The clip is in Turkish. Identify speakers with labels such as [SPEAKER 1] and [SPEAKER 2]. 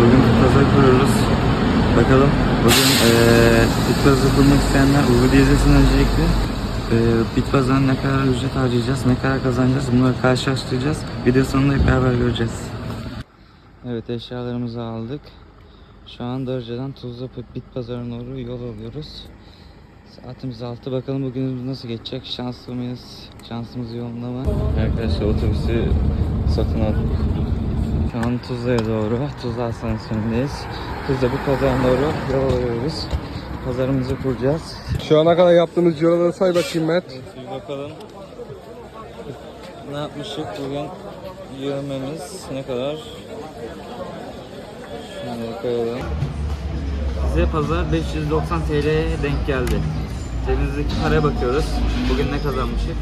[SPEAKER 1] bugün pazar kuruyoruz. Bakalım bugün eee bit pazarı kurmak isteyenler bu videoyu izlesin öncelikle. Eee bit pazarına ne kadar ücret harcayacağız, ne kadar kazanacağız bunları karşılaştıracağız. Video sonunda hep beraber göreceğiz. Evet eşyalarımızı aldık. Şu an Darıca'dan Tuzla bit pazarına doğru yol alıyoruz. Saatimiz 6 bakalım bugünümüz nasıl geçecek? Şanslı mıyız? Şansımız yolunda mı? Arkadaşlar otobüsü satın aldık. Şu an Tuzla'ya doğru, Tuzla Asansörü'ndeyiz. Tuzla bir pazarına doğru yol alıyoruz. Pazarımızı kuracağız.
[SPEAKER 2] Şu ana kadar yaptığımız ciroları say bakayım Mert.
[SPEAKER 1] Evet, bir bakalım. Ne yapmışık bugün? Yürümemiz ne kadar? Şuna bakalım. Bize pazar 590 TL'ye denk geldi. Cebimizdeki paraya bakıyoruz. Bugün ne kazanmışık?